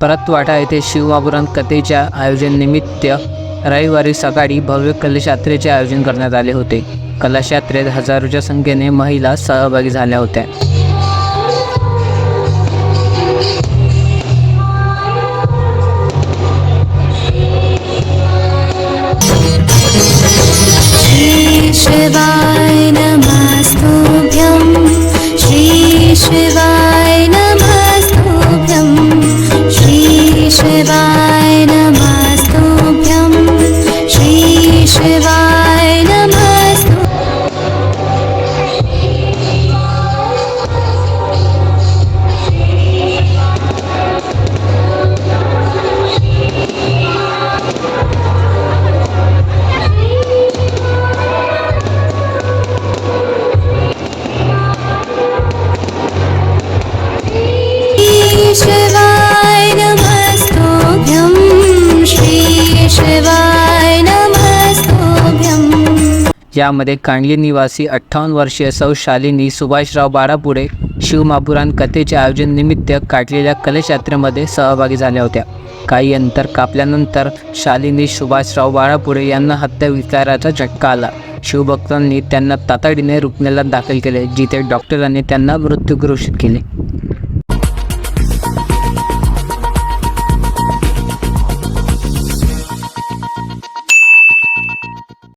परतवाडा येथे शिवमापुराण कथेच्या आयोजननिमित्त रविवारी सकाळी भव्य कलश यात्रेचे आयोजन करण्यात आले होते. कलश यात्रेत हजारोच्या संख्येने महिला सहभागी झाल्या होत्या. यामध्ये कांडली निवासी अठ्ठावन्न वर्षीय सौ शालिनी सुभाषराव बाळापुढे शिवमापुराण कथेच्या आयोजनानिमित्त काढलेल्या कलश यात्रेमध्ये सहभागी झाल्या होत्या. काही अंतर कापल्यानंतर शालिनी सुभाषराव बाळापुढे यांना हत्या विचाराचा झटका आला. शिवभक्तांनी त्यांना तातडीने रुग्णालयात दाखल केले जिथे डॉक्टरांनी त्यांना मृत्यू घोषित केले.